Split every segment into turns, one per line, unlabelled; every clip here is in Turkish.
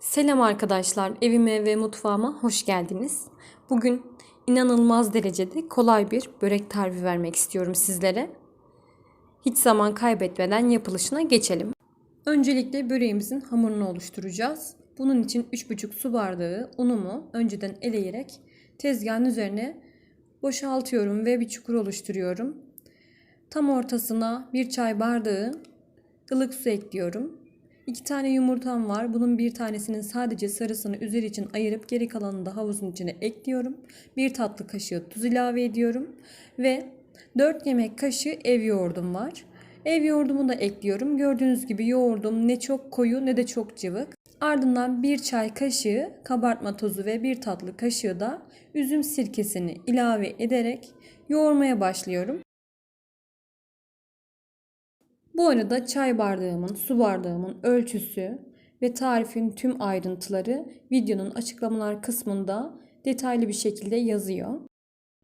Selam arkadaşlar, evime ve mutfağıma hoş geldiniz. Bugün inanılmaz derecede kolay bir börek tarifi vermek istiyorum sizlere. Hiç zaman kaybetmeden yapılışına geçelim. Öncelikle böreğimizin hamurunu oluşturacağız. Bunun için 3,5 su bardağı unumu önceden eleyerek tezgahın üzerine boşaltıyorum ve bir çukur oluşturuyorum. Tam ortasına bir çay bardağı ılık su ekliyorum. İki tane yumurtam var. Bunun bir tanesinin sadece sarısını üzeri için ayırıp geri kalanını da havuzun içine ekliyorum. Bir tatlı kaşığı tuz ilave ediyorum. Ve 4 yemek kaşığı ev yoğurdum var. Ev yoğurdumu da ekliyorum. Gördüğünüz gibi yoğurdum ne çok koyu ne de çok cıvık. Ardından bir çay kaşığı kabartma tozu ve bir tatlı kaşığı da üzüm sirkesini ilave ederek yoğurmaya başlıyorum. Bu arada çay bardağımın, su bardağımın ölçüsü ve tarifin tüm ayrıntıları videonun açıklamalar kısmında detaylı bir şekilde yazıyor.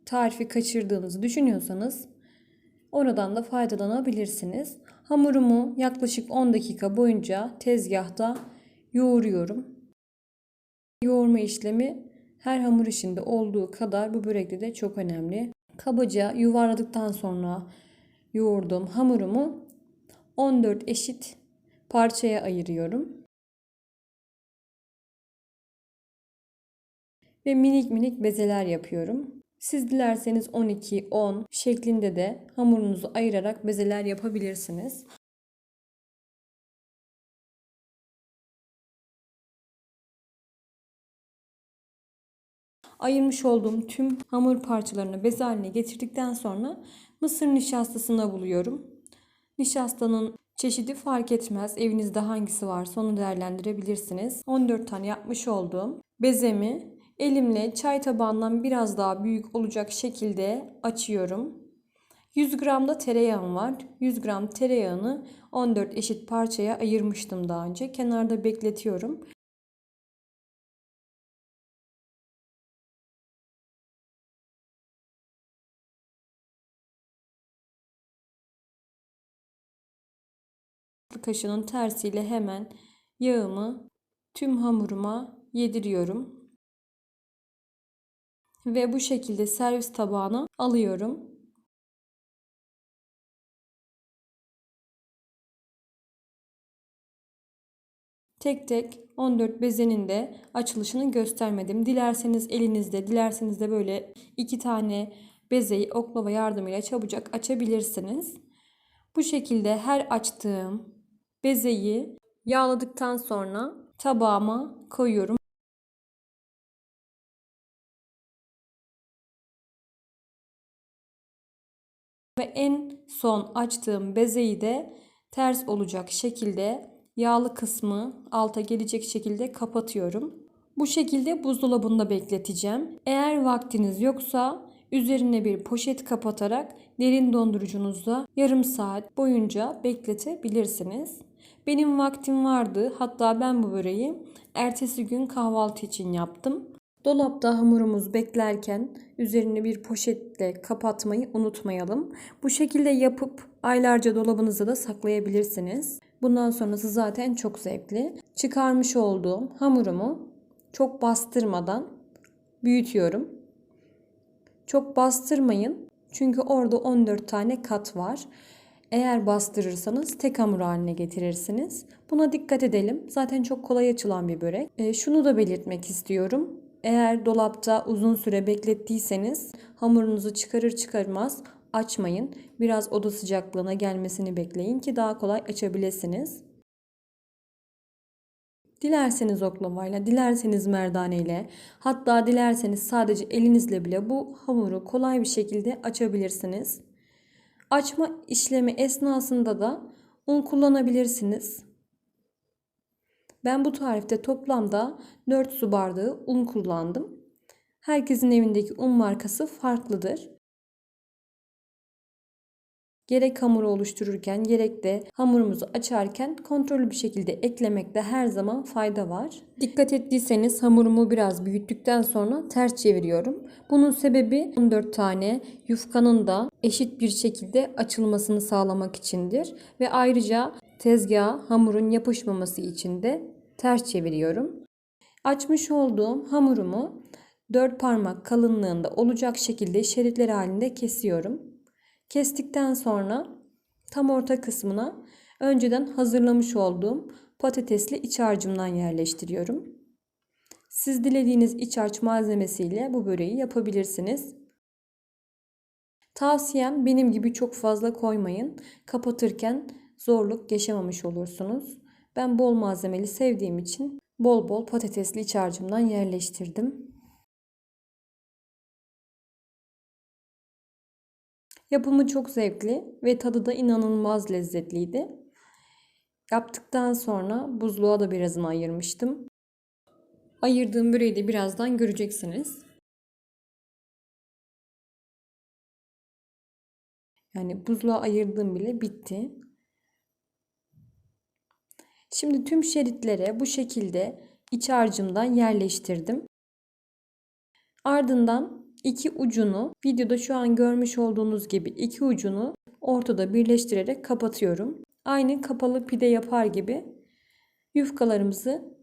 Tarifi kaçırdığınızı düşünüyorsanız oradan da faydalanabilirsiniz. Hamurumu yaklaşık 10 dakika boyunca tezgahta yoğuruyorum. Yoğurma işlemi her hamur işinde olduğu kadar bu börekte de çok önemli. Kabaca yuvarladıktan sonra yoğurduğum hamurumu 14 eşit parçaya ayırıyorum. Ve minik minik bezeler yapıyorum. Siz dilerseniz 12, 10 şeklinde de hamurunuzu ayırarak bezeler yapabilirsiniz. Ayırmış olduğum tüm hamur parçalarını beze haline getirdikten sonra mısır nişastasına buluyorum. Nişastanın çeşidi fark etmez. Evinizde hangisi varsa onu değerlendirebilirsiniz. 14 tane yapmış olduğum bezemi elimle çay tabağından biraz daha büyük olacak şekilde açıyorum. 100 gram da tereyağım var. 100 gram tereyağını 14 eşit parçaya ayırmıştım daha önce. Kenarda bekletiyorum. Kaşının tersiyle hemen yağımı tüm hamuruma yediriyorum. Ve bu şekilde servis tabağına alıyorum. Tek tek 14 bezenin de açılışını göstermedim. Dilerseniz elinizde, dilerseniz de böyle iki tane bezeyi oklava yardımıyla çabucak açabilirsiniz. Bu şekilde her açtığım bezeyi yağladıktan sonra tabağıma koyuyorum. Ve en son açtığım bezeyi de ters olacak şekilde yağlı kısmı alta gelecek şekilde kapatıyorum. Bu şekilde buzdolabında bekleteceğim. Eğer vaktiniz yoksa üzerine bir poşet kapatarak derin dondurucunuzda yarım saat boyunca bekletebilirsiniz. Benim vaktim vardı. Hatta ben bu böreği ertesi gün kahvaltı için yaptım. Dolapta hamurumuz beklerken üzerine bir poşetle kapatmayı unutmayalım. Bu şekilde yapıp aylarca dolabınızda da saklayabilirsiniz. Bundan sonrası zaten çok zevkli. Çıkarmış olduğum hamurumu çok bastırmadan büyütüyorum. Çok bastırmayın. Çünkü orada 14 tane kat var. Eğer bastırırsanız tek hamur haline getirirsiniz. Buna dikkat edelim. Zaten çok kolay açılan bir börek. E, şunu da belirtmek istiyorum. Eğer dolapta uzun süre beklettiyseniz hamurunuzu çıkarır çıkarmaz açmayın. Biraz oda sıcaklığına gelmesini bekleyin ki daha kolay açabilirsiniz. Dilerseniz oklavayla, dilerseniz merdaneyle, hatta dilerseniz sadece elinizle bile bu hamuru kolay bir şekilde açabilirsiniz. Açma işlemi esnasında da un kullanabilirsiniz. Ben bu tarifte toplamda 4 su bardağı un kullandım. Herkesin evindeki un markası farklıdır. Gerek hamuru oluştururken gerek de hamurumuzu açarken kontrollü bir şekilde eklemekte her zaman fayda var. Dikkat ettiyseniz hamurumu biraz büyüttükten sonra ters çeviriyorum. Bunun sebebi 14 tane yufkanın da eşit bir şekilde açılmasını sağlamak içindir. Ve ayrıca tezgaha hamurun yapışmaması için de ters çeviriyorum. Açmış olduğum hamurumu 4 parmak kalınlığında olacak şekilde şeritler halinde kesiyorum. Kestikten sonra tam orta kısmına önceden hazırlamış olduğum patatesli iç harcımdan yerleştiriyorum. Siz dilediğiniz iç harç malzemesiyle bu böreği yapabilirsiniz. Tavsiyem benim gibi çok fazla koymayın. Kapatırken zorluk yaşamamış olursunuz. Ben bol malzemeli sevdiğim için bol bol patatesli iç harcımdan yerleştirdim. Yapımı çok zevkli ve tadı da inanılmaz lezzetliydi. Yaptıktan sonra buzluğa da birazını ayırmıştım. Ayırdığım böreği de birazdan göreceksiniz. Yani buzluğa ayırdığım bile bitti. Şimdi tüm şeritlere bu şekilde iç harcımdan yerleştirdim. Ardından iki ucunu videoda şu an görmüş olduğunuz gibi iki ucunu ortada birleştirerek kapatıyorum. Aynı kapalı pide yapar gibi yufkalarımızı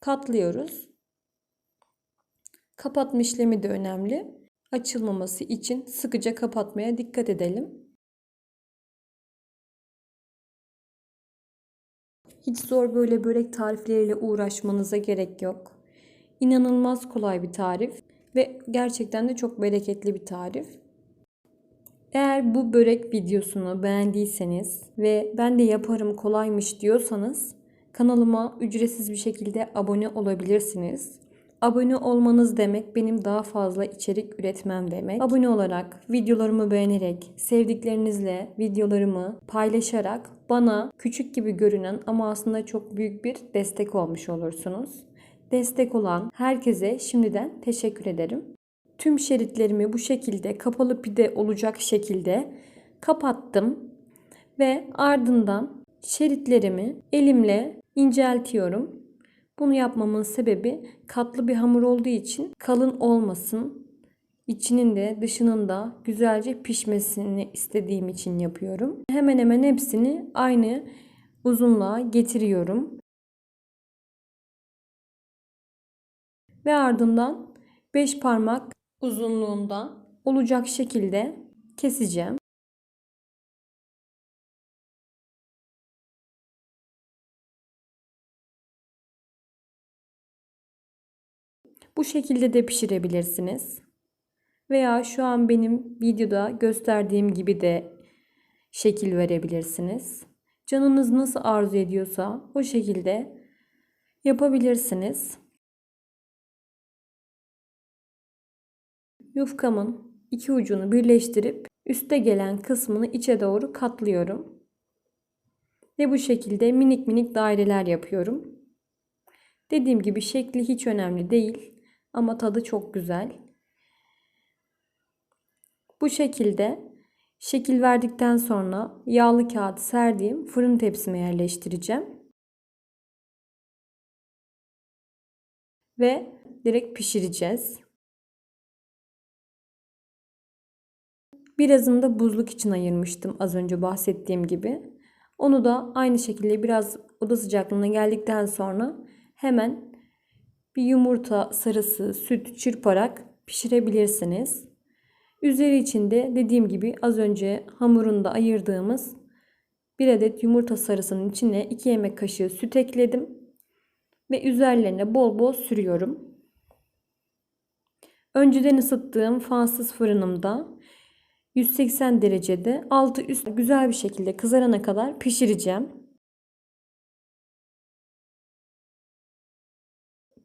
katlıyoruz. Kapatma işlemi de önemli. Açılmaması için sıkıca kapatmaya dikkat edelim. Hiç zor böyle börek tarifleriyle uğraşmanıza gerek yok. İnanılmaz kolay bir tarif ve gerçekten de çok bereketli bir tarif. Eğer bu börek videosunu beğendiyseniz ve ben de yaparım kolaymış diyorsanız kanalıma ücretsiz bir şekilde abone olabilirsiniz. Abone olmanız demek benim daha fazla içerik üretmem demek. Abone olarak, videolarımı beğenerek, sevdiklerinizle videolarımı paylaşarak bana küçük gibi görünen ama aslında çok büyük bir destek olmuş olursunuz. Destek olan herkese şimdiden teşekkür ederim. Tüm şeritlerimi bu şekilde kapalı pide olacak şekilde kapattım ve ardından şeritlerimi elimle inceltiyorum. Bunu yapmamın sebebi katlı bir hamur olduğu için kalın olmasın. İçinin de dışının da güzelce pişmesini istediğim için yapıyorum. Hemen hemen hepsini aynı uzunluğa getiriyorum. Ve ardından 5 parmak uzunluğunda olacak şekilde keseceğim. Bu şekilde de pişirebilirsiniz. Veya şu an benim videoda gösterdiğim gibi de şekil verebilirsiniz. Canınız nasıl arzu ediyorsa o şekilde yapabilirsiniz. Yufkamın iki ucunu birleştirip üste gelen kısmını içe doğru katlıyorum. Ve bu şekilde minik minik daireler yapıyorum. Dediğim gibi şekli hiç önemli değil. Ama tadı çok güzel. Bu şekilde şekil verdikten sonra yağlı kağıt serdiğim fırın tepsime yerleştireceğim. Ve direkt pişireceğiz. Birazını da buzluk için ayırmıştım az önce bahsettiğim gibi. Onu da aynı şekilde biraz oda sıcaklığına geldikten sonra hemen bir yumurta sarısı, süt çırparak pişirebilirsiniz. Üzeri içinde dediğim gibi az önce hamurunda ayırdığımız bir adet yumurta sarısının içine 2 yemek kaşığı süt ekledim ve üzerlerine bol bol sürüyorum. Önceden ısıttığım fansız fırınımda 180 derecede altı üst güzel bir şekilde kızarana kadar pişireceğim.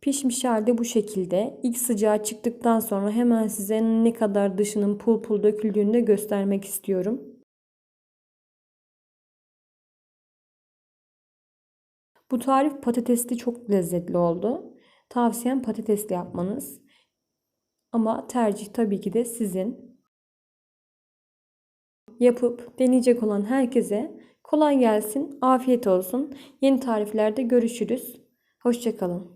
Pişmiş halde bu şekilde. İlk sıcağı çıktıktan sonra hemen size ne kadar dışının pul pul döküldüğünü de göstermek istiyorum. Bu tarif patatesli çok lezzetli oldu. Tavsiyem patatesli yapmanız. Ama tercih tabii ki de sizin. Yapıp deneyecek olan herkese kolay gelsin, afiyet olsun. Yeni tariflerde görüşürüz. Hoşçakalın.